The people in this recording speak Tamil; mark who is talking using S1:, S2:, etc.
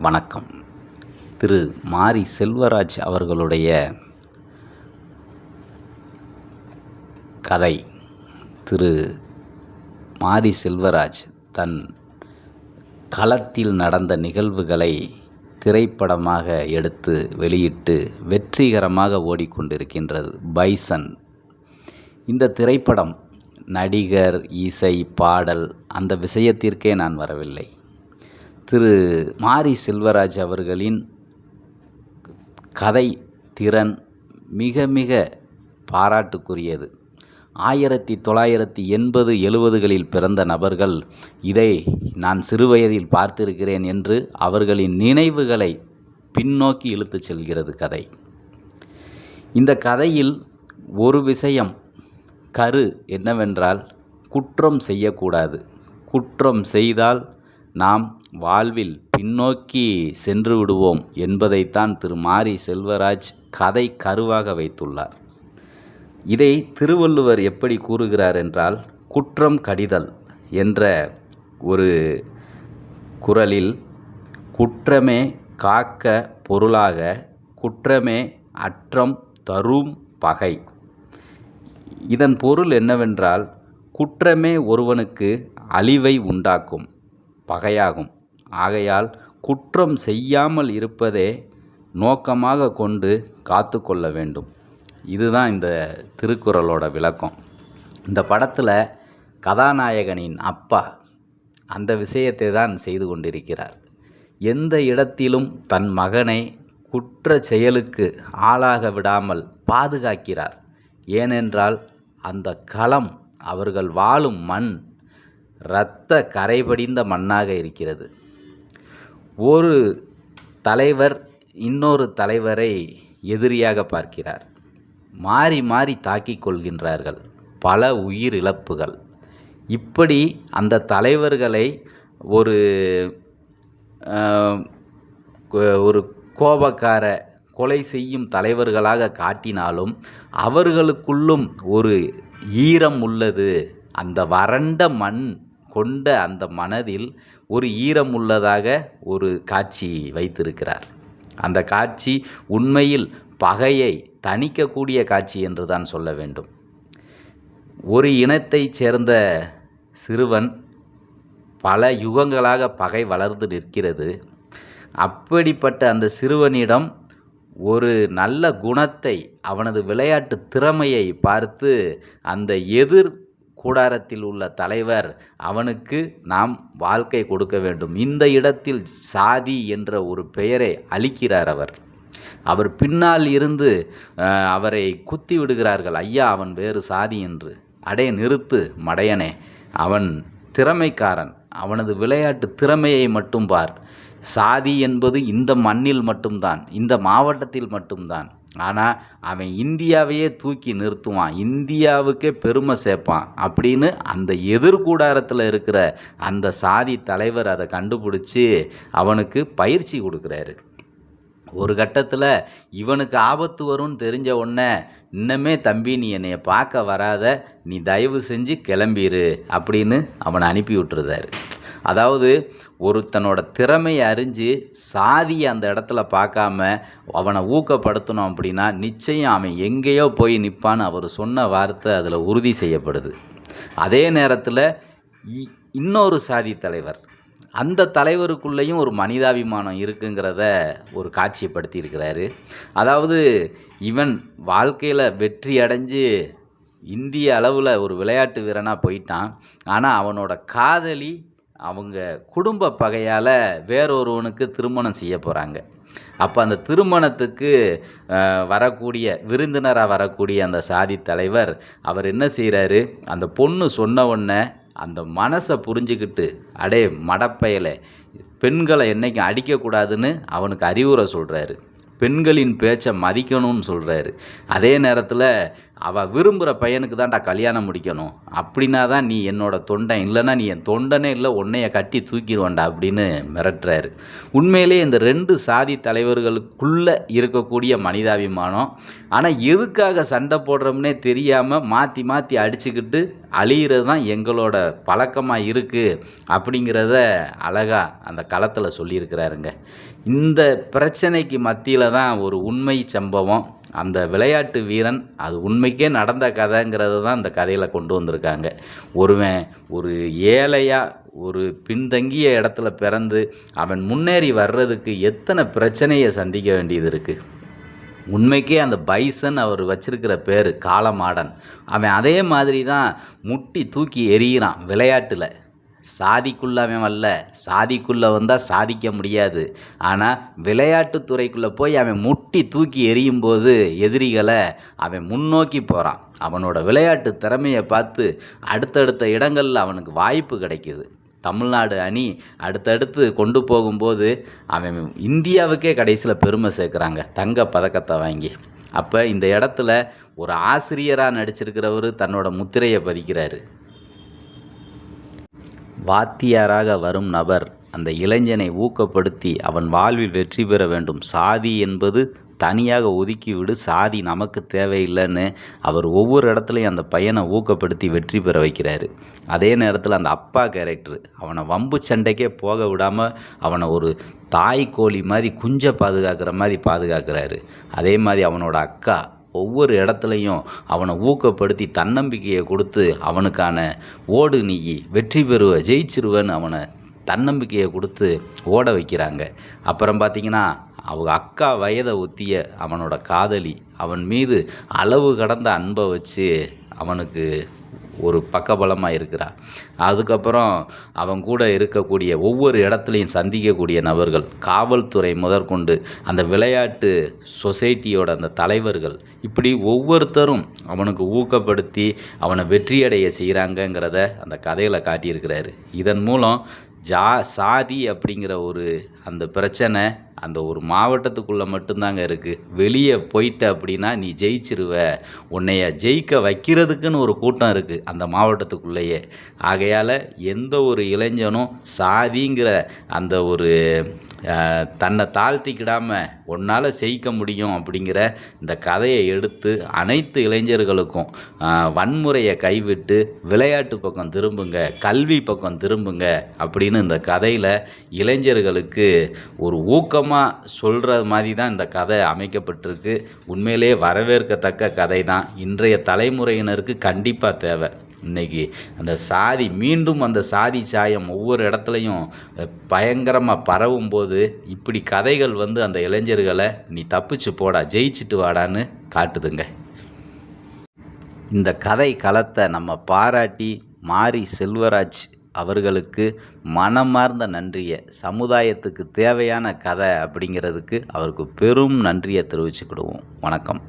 S1: வணக்கம். திரு மாரி செல்வராஜ் அவர்களுடைய கதை திரு மாரி செல்வராஜ் தன் களத்தில் நடந்த நிகழ்வுகளை திரைப்படமாக எடுத்து வெளியிட்டு வெற்றிகரமாக ஓடிக்கொண்டிருக்கின்றது பைசன். இந்த திரைப்படம் நடிகர் இசை பாடல் அந்த விஷயத்திற்கே நான் வரவில்லை. திரு மாரி செல்வராஜ் அவர்களின் கதை திறன் மிக மிக பாராட்டுக்குரியது. ஆயிரத்தி தொள்ளாயிரத்தி எண்பது எழுபதுகளில் பிறந்த நபர்கள் இதை நான் சிறுவயதில் பார்த்திருக்கிறேன் என்று அவர்களின் நினைவுகளை பின்னோக்கி இழுத்துச் செல்கிறது கதை. இந்த கதையில் ஒரு விஷயம் கரு என்னவென்றால் குற்றம் செய்யக்கூடாது. குற்றம் செய்தால் நாம் வாழ்வில் பின்னோக்கி சென்று விடுவோம் என்பதைத்தான் திரு மாரி செல்வராஜ் கதை கருவாக வைத்துள்ளார். இதை திருவள்ளுவர் எப்படி கூறுகிறார் என்றால் குற்றம் கடிதல் என்ற ஒரு குரலில் குற்றமே காக்க பொருளாக குற்றமே அற்றம் தரும் பகை. இதன் பொருள் என்னவென்றால் குற்றமே ஒருவனுக்கு அழிவை உண்டாக்கும். பகையாகும். ஆகையால் குற்றம் செய்யாமல் இருப்பதே நோக்கமாக கொண்டு காத்து கொள்ள வேண்டும். இதுதான் இந்த திருக்குறளோட விளக்கம். இந்த படத்தில் கதாநாயகனின் அப்பா அந்த விஷயத்தை தான் செய்து கொண்டிருக்கிறார். எந்த இடத்திலும் தன் மகனை குற்ற செயலுக்கு ஆளாக விடாமல் பாதுகாக்கிறார். ஏனென்றால் அந்த களம் அவர்கள் வாழும் மண் இரத்த கரைபடிந்த மண்ணாக இருக்கிறது. ஒரு தலைவர் இன்னொரு தலைவரை எதிரியாக பார்க்கிறார். மாறி மாறி தாக்கிக் கொள்கின்றார்கள். பல உயிர் இழப்புகள். இப்படி அந்த தலைவர்களை ஒரு ஒரு கோபக்கார கொலை செய்யும் தலைவர்களாக காட்டினாலும் அவர்களுக்குள்ளும் ஒரு ஈரம் உள்ளது. அந்த வறண்ட மண் கொண்ட அந்த மனதில் ஒரு ஈரம் உள்ளதாக ஒரு காட்சி வைத்திருக்கிறார். அந்த காட்சி உண்மையில் பகையை தணிக்கக்கூடிய காட்சி என்று தான் சொல்ல வேண்டும். ஒரு இனத்தைச் சேர்ந்த சிறுவன் பல யுகங்களாக பகை வளர்ந்து நிற்கிறது. அப்படிப்பட்ட அந்த சிறுவனிடம் ஒரு நல்ல குணத்தை அவனது விளையாட்டு திறமையை பார்த்து அந்த எதிர் கூடாரத்தில் உள்ள தலைவர் அவனுக்கு நாம் வாழ்க்கை கொடுக்க வேண்டும். இந்த இடத்தில் சாதி என்ற ஒரு பெயரை அளிக்கிறார் அவர். அவர் பின்னால் இருந்து அவரை குத்தி விடுகிறார்கள். ஐயா அவன் வேறு சாதி என்று. அடே நிறுத்து மடையனே. அவன் திறமைக்காரன். அவனது விளையாட்டு திறமையை மட்டும் பார். சாதி என்பது இந்த மண்ணில் மட்டும்தான் இந்த மாவட்டத்தில் மட்டும்தான். ஆனால் அவன் இந்தியாவையே தூக்கி நிறுத்துவான் இந்தியாவுக்கே பெருமை சேர்ப்பான் அப்படின்னு அந்த எதிர்கூடாரத்தில் இருக்கிற அந்த சாதி தலைவர் அதை கண்டுபிடிச்சி அவனுக்கு பயிற்சி கொடுக்குறாரு. ஒரு கட்டத்தில் இவனுக்கு ஆபத்து வரும்னு தெரிஞ்ச உடனே இன்னமே தம்பி நீ என்னைய பார்க்க வராத நீ தயவு செஞ்சு கிளம்பிடு அப்படின்னு அவனை அனுப்பி விட்டுருதாரு அதாவது ஒருத்தனோட திறமையை அறிஞ்சு சாதியை அந்த இடத்துல பார்க்காம அவனை ஊக்கப்படுத்தணும் அப்படின்னா நிச்சயம் அவன் எங்கேயோ போய் நிற்பான்னு அவர் சொன்ன வார்த்தை அதில் உறுதி செய்யப்படுது. அதே நேரத்தில் இ- இன்னொரு சாதி தலைவர். அந்த தலைவருக்குள்ளேயும் ஒரு மனிதாபிமானம் இருக்குங்கிறத ஒரு காட்சிப்படுத்தி இருக்கிறாரு அதாவது இவன் வாழ்க்கையில் வெற்றி அடைஞ்சு இந்திய அளவில் ஒரு விளையாட்டு வீரனாக போயிட்டான். ஆனால் அவனோட காதலி அவங்க குடும்ப பகையால் வேறொருவனுக்கு திருமணம் செய்ய போகிறாங்க அப்போ அந்த திருமணத்துக்கு வரக்கூடிய விருந்தினராக வரக்கூடிய அந்த சாதி தலைவர் அவர் என்ன செய்கிறாரு அந்த பொண்ணு சொன்ன உடனே அந்த மனசை புரிஞ்சுக்கிட்டு அடே மடப்பயலை பெண்களை என்னைக்கும் அடிக்கக்கூடாதுன்னு அவனுக்கு அறிவுரை சொல்கிறாரு பெண்களின் பேச்சை மதிக்கணும்னு சொல்கிறாரு அதே நேரத்தில் அவள் விரும்புகிற பையனுக்கு தான்டா கல்யாணம் முடிக்கணும். அப்படின்னா தான் நீ என்னோட தொண்டன். இல்லைன்னா நீ என் தொண்டனே இல்லை உன்னைய கட்டி தூக்கிடுவேன்டா அப்படின்னு மிரட்டுறாரு. உண்மையிலே இந்த ரெண்டு சாதி தலைவர்களுக்குள்ளே இருக்கக்கூடிய மனிதாபிமானம். ஆனால் எதுக்காக சண்டை போடுறோம்னே தெரியாமல் மாற்றி மாற்றி அடிச்சுக்கிட்டு அழியிறது தான் எங்களோட பழக்கமாக இருக்குது அப்படிங்கிறத அழகாக அந்த களத்தில் சொல்லியிருக்கிறாருங்க. இந்த பிரச்சனைக்கு மத்தியில் தான் ஒரு உண்மை சம்பவம். அந்த விளையாட்டு வீரன் அது உண்மைக்கே நடந்த கதைங்கிறது தான் இந்த கதையில் கொண்டு வந்திருக்காங்க. ஒருவன் ஒரு ஏழையாக ஒரு பின்தங்கிய இடத்துல பிறந்து அவன் முன்னேறி வர்றதுக்கு எத்தனை பிரச்சனையை சந்திக்க வேண்டியது இருக்குது உண்மைக்கே அந்த பைசன் அவர் வச்சிருக்கிற பேர் காலமாடன் அவன் அதே மாதிரி தான் முட்டி தூக்கி எறிகிறான் விளையாட்டில். சாதிக்குள்ள அவன் வரல சாதிக்குள்ளே வந்தால் சாதிக்க முடியாது. ஆனால் விளையாட்டுத்துறைக்குள்ளே போய் அவன் முட்டி தூக்கி எறியும் போது எதிரிகளை அவன் முன்னோக்கி போகிறான் அவனோட விளையாட்டு திறமையை பார்த்து அடுத்தடுத்த இடங்களில் அவனுக்கு வாய்ப்பு கிடைக்கிது. தமிழ்நாடு அணி அடுத்தடுத்து கொண்டு போகும்போது அவன் இந்தியாவுக்கே கடைசியில் பெருமை சேர்க்குறாங்க. தங்க பதக்கத்தை வாங்கி. அப்போ இந்த இடத்துல ஒரு ஆசிரியராக நடிச்சிருக்கிறவர் தன்னோட முத்திரையை பதிக்கிறாரு. வாத்தியாராக வரும் நபர் அந்த இளைஞனை ஊக்கப்படுத்தி அவன் வாழ்வில் வெற்றி பெற வேண்டும். சாதி என்பது தனியாக ஒதுக்கிவிடு சாதி நமக்கு தேவையில்லைன்னு அவர் ஒவ்வொரு இடத்துலையும் அந்த பையனை ஊக்கப்படுத்தி வெற்றி பெற வைக்கிறாரு. அதே நேரத்தில் அந்த அப்பா கேரக்டர் அவனை வம்பு சண்டைக்கே போக விடாமல் அவனை ஒரு தாய் கோழி மாதிரி குஞ்சை பாதுகாக்கிற மாதிரி பாதுகாக்கிறாரு. அதே மாதிரி அவனோட அக்கா ஒவ்வொரு இடத்துலையும் அவனை ஊக்கப்படுத்தி தன்னம்பிக்கையை கொடுத்து அவனுக்கான ஓடு நீ வெற்றி பெறுவ ஜெயிச்சிருவன்னு அவனை தன்னம்பிக்கையை கொடுத்து ஓட வைக்கிறாங்க. அப்புறம் பார்த்திங்கன்னா அவங்க அக்கா வயதை ஒத்திய அவனோட காதலி அவன் மீது அளவு கடந்த அன்பை வச்சு அவனுக்கு ஒரு பக்கபலமாக இருக்கிறார் அதுக்கப்புறம் அவன் கூட இருக்கக்கூடிய ஒவ்வொரு இடத்துலையும் சந்திக்கக்கூடிய நபர்கள் காவல்துறை முதற்கொண்டு அந்த விளையாட்டு சொசைட்டியோட அந்த தலைவர்கள் இப்படி ஒவ்வொருத்தரும் அவனுக்கு ஊக்கப்படுத்தி அவனை வெற்றியடைய செய்கிறாங்கங்கிறத அந்த கதையில் காட்டியிருக்கிறாரு. இதன் மூலம் ஜா சாதி அப்படிங்கிற ஒரு அந்த பிரச்சனை அந்த ஒரு மாவட்டத்துக்குள்ளே மட்டும்தாங்க இருக்குது வெளியே போயிட்ட அப்படின்னா நீ ஜெயிச்சிருவ. உன்னைய ஜெயிக்க வைக்கிறதுக்குன்னு ஒரு கூட்டம் இருக்குது அந்த மாவட்டத்துக்குள்ளேயே. ஆகையால் எந்த ஒரு இளைஞனும் சாதிங்கிற அந்த ஒரு தன்னை தாழ்த்திக்கிடாமல் உன்னால் ஜெயிக்க முடியும் அப்படிங்கிற இந்த கதையை எடுத்து அனைத்து இளைஞர்களுக்கும் வன்முறையை கைவிட்டு விளையாட்டு பக்கம் திரும்புங்க கல்வி பக்கம் திரும்புங்க அப்படின்னு இந்த கதையில் இளைஞர்களுக்கு ஒரு ஊக்கமாக சொல்கிற மாதிரி தான் இந்த கதை அமைக்கப்பட்டிருக்கு. உண்மையிலே வரவேற்கத்தக்க கதை தான் இன்றைய தலைமுறையினருக்கு கண்டிப்பாக தேவை. இன்றைக்கி அந்த சாதி மீண்டும் அந்த சாதி சாயம் ஒவ்வொரு இடத்துலையும் பயங்கரமாக பரவும் போது இப்படி கதைகள் வந்து அந்த இளைஞர்களை நீ தப்பிச்சு போடா ஜெயிச்சுட்டு வாடான்னு காட்டுதுங்க. இந்த கதை களத்தை நம்ம பாராட்டி மாரி செல்வராஜ் அவர்களுக்கு மனமார்ந்த நன்றியை சமுதாயத்துக்கு தேவையான கதை அப்படிங்கிறதுக்கு அவருக்கு பெரும் நன்றியை தெரிவிச்சுக்கிடுவோம். வணக்கம்.